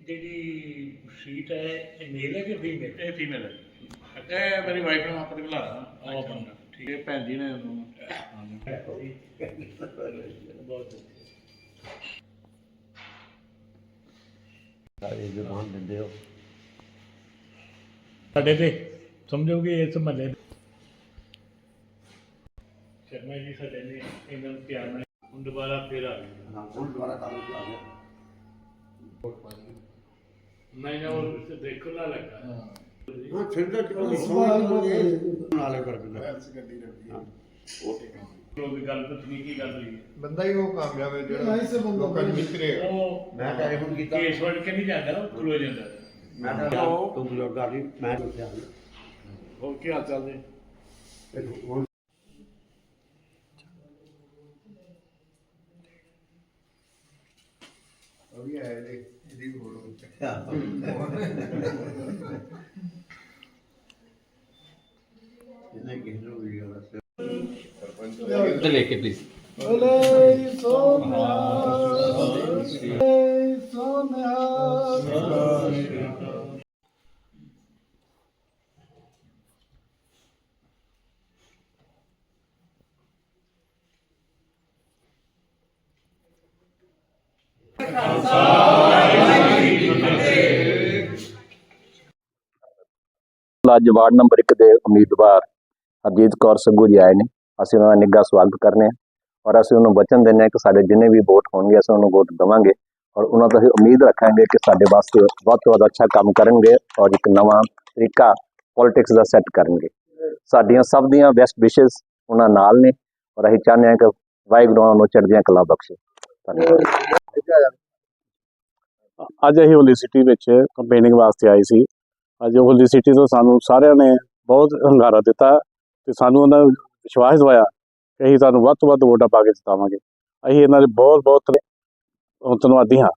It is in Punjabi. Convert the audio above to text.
ਜਿਹੜੀ ਸੀਟ ਹੈ ਇਹ ਮੇਲ ਹੈ ਕਿ ਫੀਮੇਲ ਇਹ ਫੀਮੇਲ ਹੈ। ਇਹ ਮੇਰੀ ਵਾਈਫ ਨੂੰ ਆਪਣੇ ਕੋਲ ਆਇਆ ਨਾ ਉਹ ਆਪਣਾ। ਠੀਕ। ਹੈ ਭੈਣ ਜੀ ਨੇ ਉਹਨੂੰ ਬਹੁਤ ਸਾਡੇ ਤੇ ਸਮਝੋ ਕਿ ਇਸ ਮਹੱਲੇ ਸ਼ਰਮਾ ਜੀ ਸਾਡੇ ਨੇ ਇਹਨਾਂ ਨੂੰ ਪਿਆਰ ਨਾਲ ਹੁਣ ਦੁਬਾਰਾ ਫੇਰ ਆ ਗਏ। ਹਾਂ ਹੁਣ ਦੁਬਾਰਾ ਕੰਮ ਚ ਆ ਗਿਆ। ਨਹੀਂ ਨਾ ਉਹ ਦੇਖੋ ਨਾ ਲੱਗਾ। ਹਾਂ। ਫਿਰ ਤਾਂ ਕਿਉਂ ਸੋਹਣੇ ਨਾਲੇ ਕਰ ਬਿੰਦਾ ਉਹ ਵੀ ਗੱਲ ਤਕਨੀਕੀ ਗੱਲ ਹੋਈ? ਹੈ ਬੰਦਾ ਹੀ ਉਹ ਕਾਮਯਾਬ ਹੈ ਜਿਹੜਾ ਲੋਕਾਂ ਨੂੰ ਮਿੱਤਰੇ ਉਹ ਮੈਂ ਟੈਲੀਫੋਨ ਕੀਤਾ। ਕੇਸ ਵੜ ਕੇ ਨਹੀਂ ਜਾਂਦਾ ਉਹ ਖਲੋ ਜਾਂਦਾ। ਮੈਂ ਕਿਹਾ ਤੂੰ ਬਜ਼ੁਰਗ ਆ ਗਈ ਮੈਂ ਉੱਥੇ ਆ ਗਿਆ। ਹੋਰ ਕੀ ਹਾਲ ਚਾਲ ਜੀ ਤੇ ਹੁਣ ਉਹ ਵੀ ਆਏ ਨੇ ਇਹਦੀ ਵੀ ਫੋਟੋ ਇਹਨੇ ਕਿਸ ਨੂੰ ਵੀਡੀਓ ਦੱਸਿਆ ਅੱਜ ਵਾਰਡ ਨੰਬਰ 1 ਦੇ ਉਮੀਦਵਾਰ ਹਰਜੀਤ ਕੌਰ ਸੰਗੂ ਜੀ ਆਏ ਨੇ। ਅਸੀਂ ਉਹਨਾਂ ਦਾ ਨਿੱਘਾ ਸਵਾਗਤ ਕਰਨੇ ਹਾਂ ਔਰ ਅਸੀਂ ਉਹਨੂੰ ਵਚਨ ਦਿੰਦੇ ਹਾਂ ਕਿ ਸਾਡੇ ਜਿੰਨੇ ਵੀ ਵੋਟ ਹੋਣਗੇ, ਅਸੀਂ ਉਹਨੂੰ ਵੋਟ ਦੇਵਾਂਗੇ ਔਰ ਉਹਨਾਂ ਤੋਂ ਅਸੀਂ ਉਮੀਦ ਰੱਖਾਂਗੇ ਕਿ ਸਾਡੇ ਵਾਸਤੇ ਵੱਧ ਤੋਂ ਵੱਧ ਅੱਛਾ ਕੰਮ ਕਰਨਗੇ ਔਰ ਇੱਕ ਨਵਾਂ ਤਰੀਕਾ ਪੋਲਿਟਿਕਸ ਦਾ ਸੈੱਟ ਕਰਨਗੇ। ਸਾਡੀਆਂ ਸਭ ਦੀਆਂ ਬੈਸਟ ਵਿਸ਼ੇਸ ਉਹਨਾਂ ਨਾਲ ਨੇ ਔਰ ਅਸੀਂ ਚਾਹੁੰਦੇ ਹਾਂ ਕਿ ਵਾਹਿਗੁਰੂ ਉਹਨਾਂ ਨੂੰ ਚੜ੍ਹਦੀਆਂ ਕਲਾ ਬਖਸ਼ੇ। ਧੰਨਵਾਦ। ਅੱਜ ਅਸੀਂ ਹੋਲੀ ਸਿਟੀ ਵਿੱਚ ਕੰਪੇਨਿੰਗ ਵਾਸਤੇ ਆਏ ਸੀ। ਅੱਜ ਹੋਲੀ ਸਿਟੀ ਤੋਂ ਸਾਨੂੰ ਸਾਰਿਆਂ ਨੇ ਬਹੁਤ ਹੰਗਾਰਾ ਦਿੱਤਾ ਤੇ ਸਾਨੂੰ ਉਹਨਾਂ ਨੇ ਵਿਸ਼ਵਾਸ ਦਿਵਾਇਆ ਕਿ ਅਸੀਂ ਤੁਹਾਨੂੰ ਵੱਧ ਤੋਂ ਵੱਧ ਵੋਟਾਂ ਪਾ ਕੇ ਜਿਤਾਵਾਂਗੇ। ਅਸੀਂ ਇਹਨਾਂ ਦੇ ਬਹੁਤ ਬਹੁਤ ਧੰਨਵਾਦੀ ਹਾਂ।